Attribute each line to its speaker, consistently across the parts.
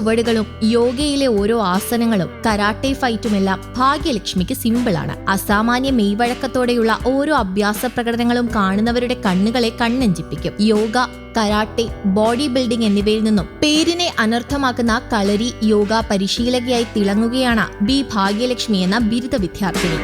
Speaker 1: ചുവടുകളും യോഗയിലെ ഓരോ ആസനങ്ങളും കരാട്ടെ ഫൈറ്റുമെല്ലാം ഭാഗ്യലക്ഷ്മിക്ക് സിമ്പിളാണ് അസാമാന്യ മെയ്വഴക്കത്തോടെയുള്ള ഓരോ അഭ്യാസ പ്രകടനങ്ങളും കാണുന്നവരുടെ കണ്ണുകളെ കണ്ണഞ്ചിപ്പിക്കും. യോഗ കരാട്ടെ ബോഡി ബിൽഡിംഗ് എന്നിവയിൽ നിന്നും പേരിനെ അനർത്ഥമാക്കുന്ന കളരി യോഗ പരിശീലകയായി തിളങ്ങുകയാണ് ബി ഭാഗ്യലക്ഷ്മി എന്ന ബിരുദ വിദ്യാർത്ഥിനി.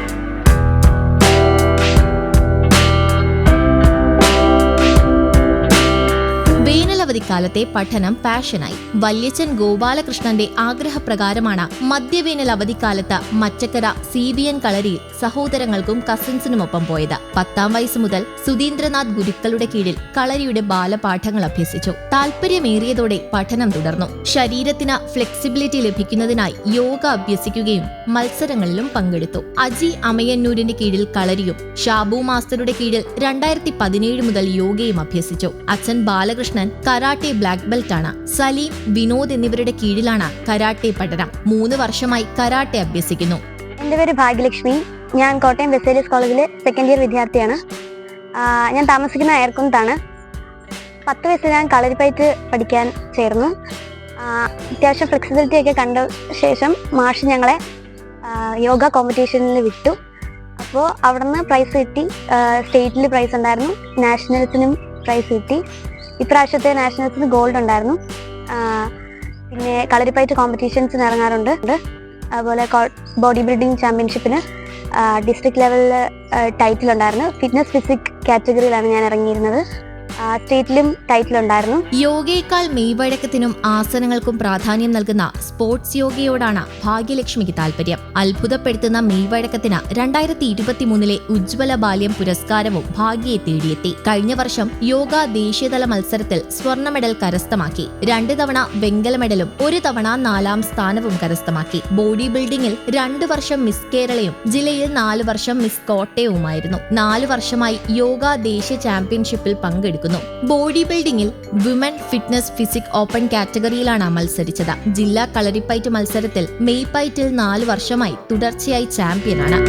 Speaker 1: വേനലവധിക്കാലത്തെ പഠനം പാഷനായി. വല്യച്ചൻ ഗോപാലകൃഷ്ണന്റെ ആഗ്രഹപ്രകാരമാണ് മധ്യവേനൽ അവധിക്കാലത്ത് മച്ചക്കര സി ബി എൻ കളരിയിൽ സഹോദരങ്ങൾക്കും കസിൻസിനുമൊപ്പം പോയത്. പത്താം വയസ്സ് മുതൽ സുധീന്ദ്രനാഥ് ഗുരുക്കളുടെ കീഴിൽ കളരിയുടെ ബാലപാഠങ്ങൾ അഭ്യസിച്ചു. താല്പര്യമേറിയതോടെ പഠനം തുടർന്നു. ശരീരത്തിന് ഫ്ലെക്സിബിലിറ്റി ലഭിക്കുന്നതിനായി യോഗ അഭ്യസിക്കുകയും മത്സരങ്ങളിലും പങ്കെടുത്തു. അജി അമയന്നൂരിന്റെ കീഴിൽ കളരിയും ഷാബു മാസ്റ്ററുടെ കീഴിൽ രണ്ടായിരത്തി പതിനേഴ് മുതൽ യോഗയും അഭ്യസിച്ചു. അച്ഛൻ ബാലകൃഷ്ണൻ കരാട്ടെ ബ്ലാക്ക് ബെൽറ്റ് ആണ് സലീം വിനോദ് എന്നിവരുടെ കീഴിലാണ് കരാട്ടെ പഠനം. മൂന്ന് വർഷമായി കരാട്ടെ അഭ്യസിക്കുന്നു.
Speaker 2: എന്റെ പേര് ഭാഗ്യലക്ഷ്മി. ഞാൻ കോട്ടയം ബെസേലിയസ് കോളേജിലെ സെക്കൻഡ് ഇയർ വിദ്യാർത്ഥിയാണ്. ഞാൻ താമസിക്കുന്ന അയർക്കുന്നത്താണ് പത്ത് വയസ്സിൽ ഞാൻ കളരിപ്പയറ്റ് പഠിക്കാൻ ചേർന്നു. അത്യാവശ്യം ഫ്ലെക്സിബിലിറ്റി ഒക്കെ കണ്ട ശേഷം മാഷ് ഞങ്ങളെ യോഗ കോമ്പറ്റീഷനിൽ വിട്ടു. അപ്പോൾ അവിടുന്ന് പ്രൈസ് കിട്ടി. സ്റ്റേറ്റിൽ പ്രൈസ് ഉണ്ടായിരുന്നു. നാഷണൽസിനും പ്രൈസ് കിട്ടി. ഇപ്രാവശ്യത്തെ നാഷണൽസിന് ഗോൾഡ് ഉണ്ടായിരുന്നു. പിന്നെ കളരിപ്പയറ്റ് കോമ്പറ്റീഷൻസിന് ഇറങ്ങാറുണ്ട്. അതുപോലെ ബോഡി ബിൽഡിംഗ് ചാമ്പ്യൻഷിപ്പിന് ഡിസ്ട്രിക്ട് ലെവലിൽ ടൈറ്റിൽ ഉണ്ടായിരുന്നു. ഫിറ്റ്നസ് ഫിസിക് കാറ്റഗറിയിലാണ് ഞാൻ ഇറങ്ങിയിരുന്നത്. സ്റ്റേറ്റിലും ടൈറ്റിൽ ഉണ്ടായിരുന്നു.
Speaker 1: യോഗയേക്കാൾ മെയ്വഴക്കത്തിനും ആസനങ്ങൾക്കും പ്രാധാന്യം നൽകുന്ന സ്പോർട്സ് യോഗയോടാണ് ഭാഗ്യലക്ഷ്മിക്ക് താല്പര്യം. അത്ഭുതപ്പെടുത്തുന്ന മെയ്വഴക്കത്തിന് രണ്ടായിരത്തി ഇരുപത്തിമൂന്നിലെ ഉജ്ജ്വല ബാല്യം പുരസ്കാരവും ഭാഗ്യയെ തേടിയെത്തി. കഴിഞ്ഞ വർഷം യോഗ ദേശീയതല മത്സരത്തിൽ സ്വർണ മെഡൽ കരസ്ഥമാക്കി. രണ്ട് തവണ വെങ്കല മെഡലും ഒരു തവണ നാലാം സ്ഥാനവും കരസ്ഥമാക്കി. ബോഡി ബിൽഡിംഗിൽ രണ്ട് വർഷം മിസ് കേരളയും ജില്ലയിൽ നാല് വർഷം മിസ് കോട്ടയവുമായിരുന്നു നാല് വർഷമായി യോഗ ദേശീയ ചാമ്പ്യൻഷിപ്പിൽ പങ്കെടുക്കുന്നു ബോഡി ബിൽഡിംഗിൽ വിമൻ ഫിറ്റ്നസ് ഫിസിക് ഓപ്പൺ കാറ്റഗറിയിലാണ് മത്സരിച്ചത്. ജില്ലാ കളരിപ്പയറ്റ് മത്സരത്തിൽ മെയ്പയറ്റിൽ നാല് വർഷമായി തുടർച്ചയായി ചാമ്പ്യനാണ്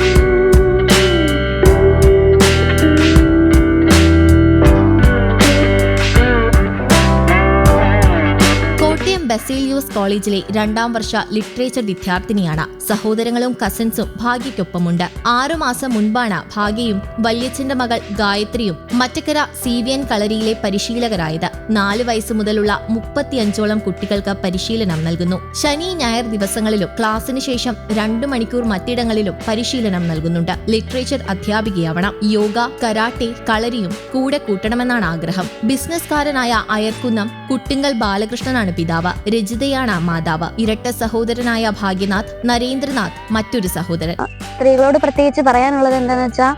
Speaker 1: ബസേലിയോസ് കോളേജിലെ രണ്ടാം വർഷ ലിറ്ററേച്ചർ വിദ്യാർത്ഥിനിയാണ്. സഹോദരങ്ങളും കസിൻസും ഭാഗ്യയ്ക്കൊപ്പമുണ്ട്. ആറുമാസം മുൻപാണ് ഭാഗ്യയും വല്യച്ഛന്റെ മകൾ ഗായത്രിയും മറ്റക്കര സി വി എൻ കളരിയിലെ പരിശീലകരായത്. നാല് വയസ്സ് മുതലുള്ള മുപ്പത്തിയഞ്ചോളം കുട്ടികൾക്ക് പരിശീലനം നൽകുന്നു. ശനി ഞായർ ദിവസങ്ങളിലും ക്ലാസ്സിന് ശേഷം രണ്ടു മണിക്കൂർ മറ്റിടങ്ങളിലും പരിശീലനം നൽകുന്നുണ്ട്. ലിറ്ററേച്ചർ അധ്യാപികയാവണം. യോഗ കരാട്ടെ കളരിയും കൂടെ കൂട്ടണമെന്നാണ് ആഗ്രഹം. ബിസിനസ്കാരനായ അയർക്കുന്നം കുട്ടിങ്കൽ ബാലകൃഷ്ണനാണ് പിതാവ്. രജിതയാണ് മാതാവ്. ഇരട്ട സഹോദരനായ ഭാഗ്യനാഥ് നരേന്ദ്രനാഥ് മറ്റൊരു സഹോദരൻ.
Speaker 2: സ്ത്രീകളോട് പ്രത്യേകിച്ച് പറയാനുള്ളത് എന്താണെന്ന് വെച്ചാൽ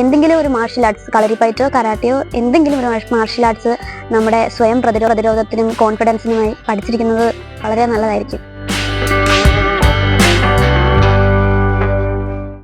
Speaker 2: എന്തെങ്കിലും ഒരു മാർഷൽ ആർട്സ് കളരിപ്പയറ്റോ കരാട്ടയോ എന്തെങ്കിലും ഒരു മാർഷ്യൽ ആർട്സ് നമ്മുടെ സ്വയം പ്രതിരോധ പ്രതിരോധത്തിനും കോൺഫിഡൻസിനുമായി പഠിച്ചിരിക്കുന്നത് വളരെ നല്ലതായിരിക്കും.